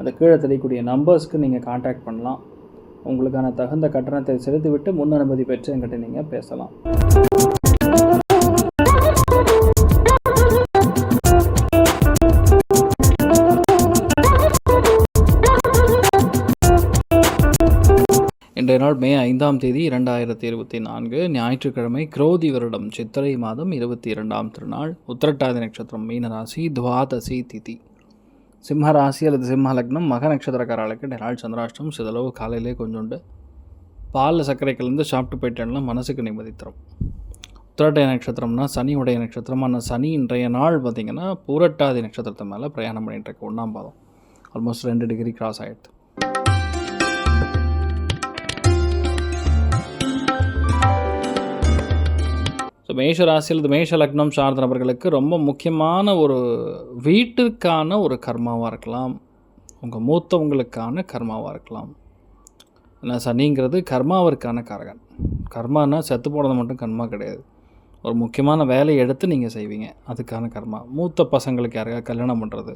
அந்த கீழே தெரியக்கூடிய நம்பர்ஸ்க்கு நீங்கள் காண்டாக்ட் பண்ணலாம். உங்களுக்கான தகுந்த கட்டணத்தை செலுத்திவிட்டு முன் அனுமதி பெற்று என்கிட்ட நீங்கள் பேசலாம். இன்றைய நாள் மே ஐந்தாம் தேதி இரண்டாயிரத்தி இருபத்தி நான்கு. ஞாயிற்றுக்கிழமை குரோதி வருடம் சித்திரை மாதம் இருபத்தி இரண்டாம் திருநாள். உத்திரட்டாதி நட்சத்திரம் மீனராசி துவாதசி திதி. சிம்ம ராசி அல்லது சிம்ம லக்னம் மக நட்சத்திரக்காரர்களுக்கு இந்த சந்திராஷ்டம் சிதளவு காலையிலே கொஞ்சோண்டு பாலில் சர்க்கரை கலந்து சாப்பிட்டு போயிட்டேன்னா மனசுக்கு நிம்மதி தரும். உத்திரட்டாதி நட்சத்திரம்னா சனி உடைய நட்சத்திரமான சனி இன்றைய நாள் பார்த்திங்கன்னா பூரட்டாதி நட்சத்திரத்து மேலே பிரயாணம் பண்ணிகிட்டு இருக்கு ஒன்றாம் பாதம். ஆல்மோஸ்ட் ரெண்டு டிகிரி கிராஸ் ஆகிடுது மேஷ ராசியில் இது மேஷ லக்னம் சார்ந்த நபர்களுக்கு ரொம்ப முக்கியமான ஒரு வீட்டிற்கான ஒரு கர்மாவாக இருக்கலாம். உங்கள் மூத்தவங்களுக்கான கர்மாவாக இருக்கலாம். ஏன்னா சனிங்கிறது கர்மாவிற்கான காரகன். கர்மானா செத்து போனது மட்டும் கர்மா கிடையாது. ஒரு முக்கியமான வேலையை எடுத்து நீங்கள் செய்வீங்க. அதுக்கான கர்மா. மூத்த பசங்களுக்கு யாரையா கல்யாணம் பண்ணுறது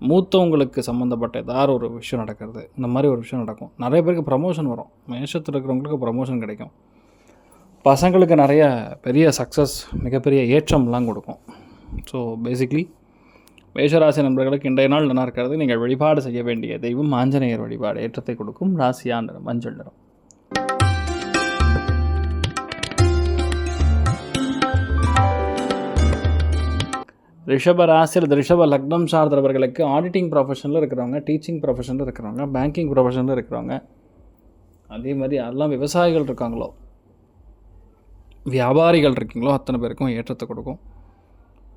மூத்தவங்களுக்கு சம்மந்தப்பட்ட ஏதாவது ஒரு விஷயம் நடக்கிறது. இந்த மாதிரி ஒரு விஷயம் நடக்கும். நிறைய பேருக்கு ப்ரமோஷன் வரும். மேஷத்தில் இருக்கிறவங்களுக்கு ப்ரமோஷன் கிடைக்கும். பசங்களுக்கு நிறைய பெரிய சக்ஸஸ் மிகப்பெரிய ஏற்றம்லாம் கொடுக்கும். ஸோ பேசிக்லி மேஷராசி நண்பர்களுக்கு இன்றைய நாள் நல்லா இருக்கிறது. நீங்கள் வழிபாடு செய்ய வேண்டிய தெய்வம் ஆஞ்சநேயர் வழிபாடு. ஏற்றத்தை கொடுக்கும் ராசியா நிறம் மஞ்சள் நிறம். ரிஷப ராசியில் ரிஷப லக்னம் சார்ந்தவர்களுக்கு ஆடிட்டிங் ப்ரொஃபஷனில் இருக்கிறவங்க டீச்சிங் ப்ரொஃபஷனில் இருக்கிறவங்க பேங்கிங் ப்ரொஃபஷனில் இருக்கிறவங்க அதே மாதிரி எல்லாம் விவசாயிகள் இருக்காங்களோ வியாபாரிகள் இருக்கீங்களோ அத்தனை பேருக்கும் ஏற்றத்தை கொடுக்கும்.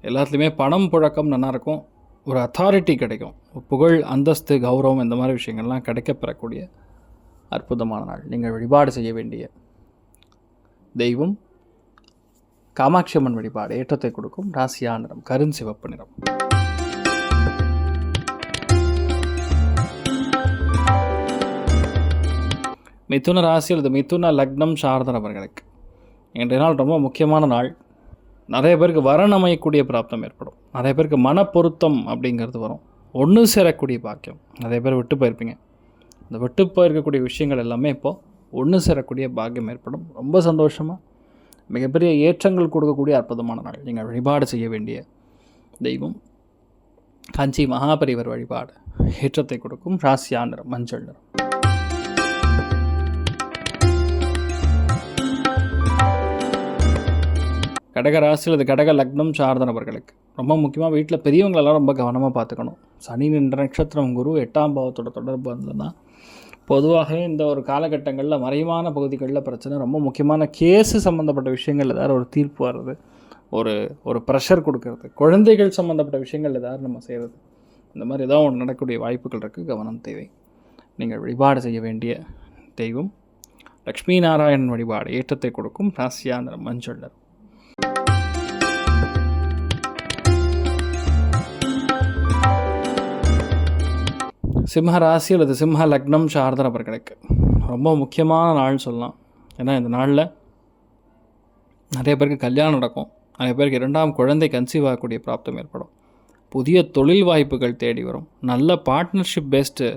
எல்லாத்துலேயுமே பணம் புழக்கம் நல்லாயிருக்கும் ஒரு அத்தாரிட்டி கிடைக்கும். புகழ் அந்தஸ்து கௌரவம் இந்த மாதிரி விஷயங்கள்லாம் கிடைக்கப்பெறக்கூடிய அற்புதமான நாள். நீங்கள் வழிபாடு செய்ய வேண்டிய தெய்வம் காமாட்சி அம்மன் வழிபாடு ஏற்றத்தை கொடுக்கும். ராசியா நிறம் கருஞ்சிவப்பு நிறம். மிதுன ராசி அல்லது மிதுன லக்னம் சார்ந்த நபர்களுக்கு இன்றைய நாள் ரொம்ப முக்கியமான நாள். நிறைய பேருக்கு வரன் அமையக்கூடிய பிராப்தம் ஏற்படும். நிறைய பேருக்கு மனப்பொருத்தம் அப்படிங்கிறது வரும். ஒன்று சேரக்கூடிய பாக்கியம். நிறைய பேர் விட்டு போயிருப்பீங்க. இந்த விட்டு போயிருக்கக்கூடிய விஷயங்கள் எல்லாமே இப்போது ஒன்று சேரக்கூடிய பாக்கியம் ஏற்படும். ரொம்ப சந்தோஷமாக மிகப்பெரிய ஏற்றங்கள் கொடுக்கக்கூடிய அற்புதமான நாள். நீங்கள் வழிபாடு செய்ய வேண்டிய தெய்வம். காஞ்சி மகாபரிவர் வழிபாடு. ஏற்றத்தை கொடுக்கும். ராசியா நிறம் மஞ்சள் நிறம். கடக ராசி அல்லது கடக லக்னம் சார்ந்த நபர்களுக்கு. ரொம்ப முக்கியமாக வீட்டில் பெரியவங்களெல்லாம் ரொம்ப கவனமாக பார்த்துக்கணும். சனி நின்ற நட்சத்திரம் குரு எட்டாம் பாவத்தோட தொடர்பு வந்ததுன்னா பொதுவாகவே இந்த ஒரு காலகட்டங்களில் மறைவான பகுதிகளில் பிரச்சனை ரொம்ப முக்கியமான கேஸு சம்மந்தப்பட்ட விஷயங்கள் ஏதாவது ஒரு தீர்ப்பு வர்றது ஒரு ஒரு ப்ரெஷர் கொடுக்கறது குழந்தைகள் சம்மந்தப்பட்ட விஷயங்கள் ஏதாவது நம்ம செய்கிறது இந்த மாதிரி ஏதாவது ஒன்று நடக்கக்கூடிய வாய்ப்புகள் இருக்குது கவனம் தேவை. நீங்கள் வழிபாடு செய்ய வேண்டிய தெய்வம் லக்ஷ்மி நாராயணன் வழிபாடு ஏற்றத்தை கொடுக்கும் ராசியான மஞ்சள் சிம்ம ராசி அல்லது சிம்ம லக்னம் சார்ந்த நபர்களுக்கு ரொம்ப முக்கியமான நாள் சொல்லலாம். ஏன்னா இந்த நாளில் நிறைய பேருக்கு கல்யாணம் நடக்கும். நிறைய பேருக்கு இரண்டாம் குழந்தை கன்சீவ் ஆகக்கூடிய பிராப்தம் ஏற்படும். புதிய தொழில் வாய்ப்புகள் தேடி வரும். நல்ல பார்ட்னர்ஷிப் பேஸ்டு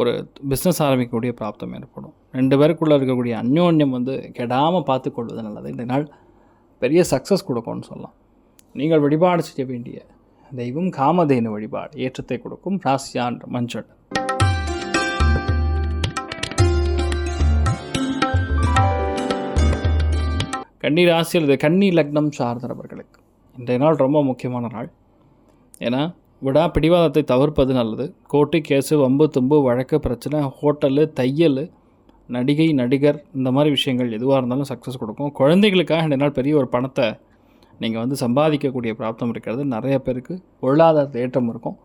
ஒரு பிஸ்னஸ் ஆரம்பிக்கக்கூடிய பிராப்தம் ஏற்படும். ரெண்டு பேருக்குள்ளே இருக்கக்கூடிய அந்யோன்யம் வந்து கெடாமல் பார்த்துக்கொள்வது நல்லது. இந்த நாள் பெரிய சக்ஸஸ் கொடுக்கும்னு சொல்லலாம். நீங்கள் வழிபாடு செய்ய வேண்டிய தெய்வம் காமதேனு வழிபாடு ஏற்றத்தை கொடுக்கும் ராசியான் மஞ்சள் கன்னி ராசியில் இது கன்னி லக்னம் சார்ந்த நபர்களுக்கு இன்றைய நாள் ரொம்ப முக்கியமான நாள் ஏன்னா விடா பிடிவாதத்தை தவிர்ப்பது நல்லது கோர்ட்டு கேஸு வம்பு தும்பு வழக்கு பிரச்சனை ஹோட்டலு தையல் நடிகை நடிகர் இந்த மாதிரி விஷயங்கள் எதுவாக இருந்தாலும் சக்ஸஸ் கொடுக்கும் குழந்தைகளுக்காக இந்த நாள் பெரிய ஒரு பணத்தை நீங்கள் வந்து சம்பாதிக்கக்கூடிய பிராப்தம் இருக்கிறது நிறைய பேருக்கு பொருளாதார ஏற்றம் இருக்கும்.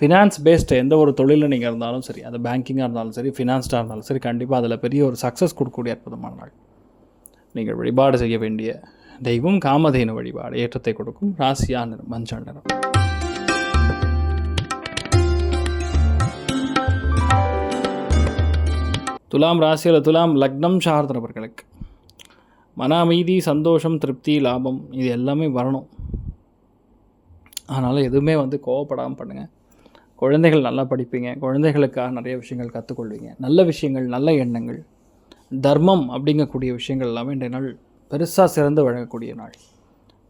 ஃபினான்ஸ் பேஸ்டு எந்த ஒரு தொழிலில் நீங்கள் இருந்தாலும் சரி அது பேங்கிங்காக இருந்தாலும் சரி ஃபினான்ஸ்டாக இருந்தாலும் சரி கண்டிப்பாக அதில் பெரிய ஒரு சக்ஸஸ் கொடுக்கக்கூடிய அற்புதமான நாள். நீங்கள் வழிபாடு செய்ய வேண்டிய தெய்வம் காமதேனு வழிபாடு ஏற்றத்தை கொடுக்கும் ராசியா நிறம் மஞ்சள் நிறம். துலாம் ராசியில் துலாம் லக்னம் சார்ந்தவர்களுக்கு மன அமைதி சந்தோஷம் திருப்தி லாபம் இது எல்லாமே வரணும். அதனால் எதுவுமே வந்து கோவப்படாமல் பண்ணுங்கள் குழந்தைகள் நல்லா படிப்பீங்க. குழந்தைகளுக்காக நிறைய விஷயங்கள் கற்றுக்கொள்வீங்க நல்ல விஷயங்கள் நல்ல எண்ணங்கள். தர்மம் அப்படிங்கக்கூடிய விஷயங்கள் எல்லாமே இன்றைய நாள் பெருசாக சிறந்து வழங்கக்கூடிய நாள்.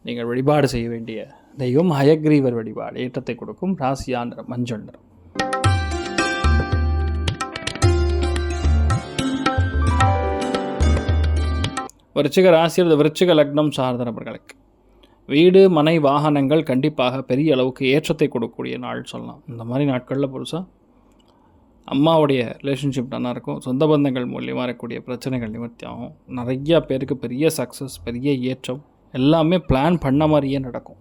நீங்கள் வழிபாடு செய்ய வேண்டிய தெய்வம் ஹயக்ரீவர் வழிபாடு ஏற்றத்தை கொடுக்கும் ராசியா நிறம் மஞ்சள் நிறம். விருச்சிக ராசி அல்லது விருச்சிக லக்னம் சார்ந்த நபர்களுக்கு வீடு மனை வாகனங்கள் கண்டிப்பாக பெரிய அளவுக்கு ஏற்றத்தை கொடுக்கக்கூடிய நாள் சொல்லலாம். இந்த மாதிரி நாட்களில் புதுசாக அம்மாவுடைய ரிலேஷன்ஷிப் நல்லா இருக்கும். சொந்த பந்தங்கள் மூலியமாக இருக்கக்கூடிய பிரச்சனைகள் நிவர்த்தி ஆகும். நிறையா பேருக்கு பெரிய சக்ஸஸ் பெரிய ஏற்றம் எல்லாமே பிளான் பண்ண மாதிரியே நடக்கும்.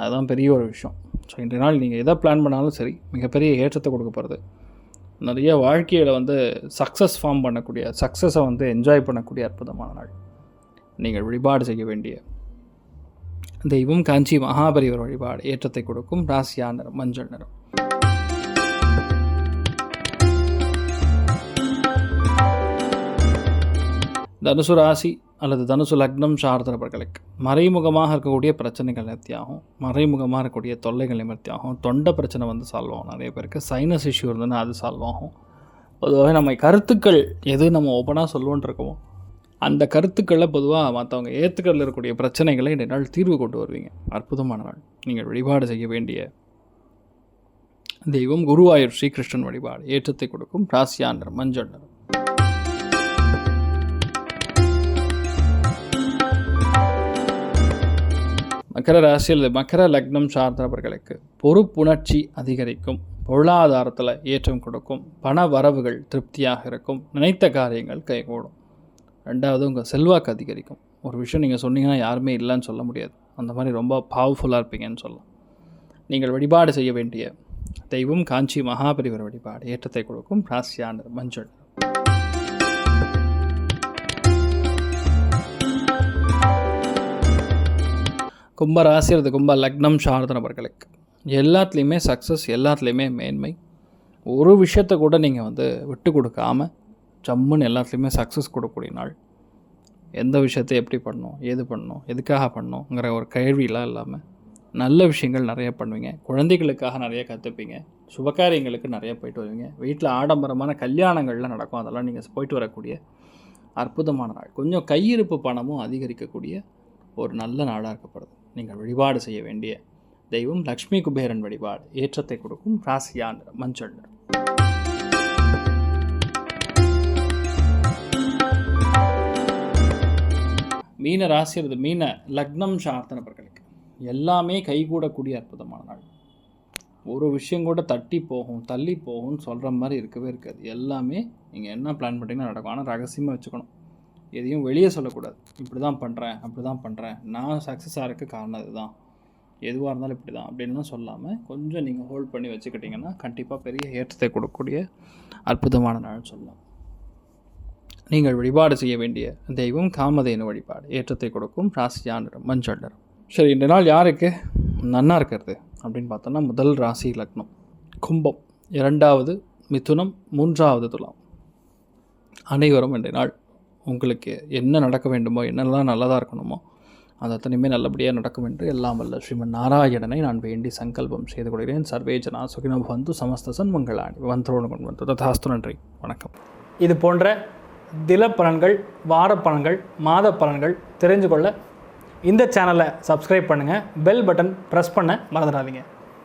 அதுதான் பெரிய ஒரு விஷயம். ஸோ இன்றைய நாள் நீங்கள் எதை பிளான் பண்ணாலும் சரி மிகப்பெரிய ஏற்றத்தை கொடுக்க போகிறது நிறைய வாழ்க்கையில் வந்து சக்ஸஸ் ஃபார்ம் பண்ணக்கூடிய சக்ஸஸை வந்து என்ஜாய் பண்ணக்கூடிய அற்புதமான நாள். நீங்கள் வழிபாடு செய்ய வேண்டிய தெய்வம் காஞ்சி மகாபரிவர் வழிபாடு ஏற்றத்தை கொடுக்கும் ராசியா நிறம் மஞ்சள் நிறம். தனுசு ராசி அல்லது தனுசு லக்னம் சார்ந்தவர்களுக்கு மறைமுகமாக இருக்கக்கூடிய பிரச்சனைகள் நிவர்த்தியாகும். மறைமுகமாக இருக்கக்கூடிய தொல்லைகள் நிவர்த்தியாகும். தொண்டை பிரச்சனை வந்து சால்வ் ஆகும். நிறைய பேருக்கு சைனஸ் இஷ்யூ இருந்ததுன்னா அது சால்வ் ஆகும். பொதுவாக நம்ம கருத்துக்கள் எது நம்ம ஓப்பனாக சொல்லுவோன்ட்டு இருக்கோமோ அந்த கருத்துக்களை பொதுவாக மற்றவங்க ஏற்றுக்கிறதுல இருக்கக்கூடிய பிரச்சனைகளை இந்த நாள் தீர்வு கொண்டு வருவீங்க. அற்புதமான நாள் நீங்கள் வழிபாடு செய்ய வேண்டிய தெய்வம் குருவாயூர் ஸ்ரீகிருஷ்ணன் வழிபாடு. ஏற்றத்தை கொடுக்கும். ராசியா மஞ்சள் நிறம். மக்கர ராசி அல்லது மக்கர லக்னம் சார்ந்தவர்களுக்கு பொறுப்புணர்ச்சி அதிகரிக்கும் பொருளாதாரத்தில் ஏற்றம் கொடுக்கும் பண வரவுகள் திருப்தியாக இருக்கும் நினைத்த காரியங்கள் கைகூடும். ரெண்டாவது உங்கள் செல்வாக்கு அதிகரிக்கும். ஒரு விஷயம் நீங்கள் சொன்னீங்கன்னா யாருமே இல்லைன்னு சொல்ல முடியாது. அந்த மாதிரி ரொம்ப பவர்ஃபுல்லாக இருப்பீங்கன்னு சொல்லலாம். நீங்கள் வழிபாடு செய்ய வேண்டிய தெய்வம் காஞ்சி மகாபரிவர் வழிபாடு ஏற்றத்தை கொடுக்கும் ராசியான மஞ்சள். கும்ப ராசி அல்லது கும்ப லக்னம் சார்ந்த நபர்களுக்கு எல்லாத்துலேயுமே சக்ஸஸ் எல்லாத்துலேயுமே மேன்மை. ஒரு விஷயத்தை கூட நீங்கள் வந்து விட்டு கொடுக்காம ஜம்முன்னு எல்லாத்துலேயுமே சக்ஸஸ் கொடுக்கக்கூடிய நாள். எந்த விஷயத்தை எப்படி பண்ணணும் ஏது பண்ணணும் எதுக்காக பண்ணணுங்கிற ஒரு கேள்வியெலாம் இல்லாமல் நல்ல விஷயங்கள் நிறைய பண்ணுவீங்க. குழந்தைகளுக்காக நிறைய கற்றுப்பீங்க சுபகாரியங்களுக்கு நிறைய போயிட்டு வருவீங்க. வீட்டில் ஆடம்பரமான கல்யாணங்கள்லாம் நடக்கும். அதெல்லாம் நீங்கள் போயிட்டு வரக்கூடிய அற்புதமான நாள். கொஞ்சம் கையிருப்பு பணமும் அதிகரிக்கக்கூடிய ஒரு நல்ல நாளாக இருக்கப்படுது. நீங்கள் வழிபாடு செய்ய வேண்டிய தெய்வம் லக்ஷ்மி குபேரன் வழிபாடு. ஏற்றத்தை கொடுக்கும் ராசியான் மஞ்சள். மீன ராசி அல்லது மீன லக்னம் சார்த்தனவர்களுக்கு எல்லாமே கைகூடக்கூடிய அற்புதமான நாள். ஒரு விஷயம் கூட தட்டி போகும் தள்ளி போகும்னு சொல்கிற மாதிரி இருக்கவே இருக்காது. எல்லாமே நீங்கள் என்ன பிளான் பண்ணிங்கன்னா நடக்கும். ஆனால் ரகசியமாக வச்சுக்கணும். எதையும் வெளியே சொல்லக்கூடாது. இப்படி தான் பண்ணுறேன் அப்படி தான் பண்ணுறேன் நான் சக்ஸஸ் இருக்க காரணம் இதுதான். எதுவாக இருந்தாலும் இப்படி தான் அப்படின்லாம் சொல்லாமல் கொஞ்சம் நீங்கள் ஹோல்ட் பண்ணி வச்சுக்கிட்டிங்கன்னா கண்டிப்பாக பெரிய ஏற்றத்தை கொடுக்கக்கூடிய அற்புதமான நாள் சொல்லலாம். நீங்கள் வழிபாடு செய்ய வேண்டிய தெய்வம் காமதேனு வழிபாடு. ஏற்றத்தை கொடுக்கும் ராசியா நிறம் மஞ்சள் நிறம் சரி இந்த நாள் யாருக்கு? நன்னா இருக்கிறது அப்படின்னு பார்த்தோன்னா முதல் ராசி லக்னம். கும்பம். இரண்டாவது மிதுனம் மூன்றாவது துலாம். அனைவரும் இன்றைய நாள் உங்களுக்கு என்ன நடக்க வேண்டுமோ என்னெல்லாம் நல்லதாக இருக்கணுமோ அது அத்தனையுமே நல்லபடியாக நடக்கும் என்று எல்லாம் வல்ல ஸ்ரீமன் நாராயணனை நான் வேண்டி சங்கல்பம் செய்து கொள்கிறேன். சர்வேஜனா ஜனா வந்து சமஸ்த சன்மங்களாணி. வந்தோடு கொண்டு வந்து ததாஸ்து. நன்றி. வணக்கம். இது போன்ற தில பலன்கள் வார பலன்கள் மாத பலன்கள் தெரிஞ்சு கொள்ள இந்த சேனலை சப்ஸ்கிரைப் பண்ணுங்கள் பெல் பட்டன் ப்ரெஸ் பண்ண மறந்துடாதீங்க.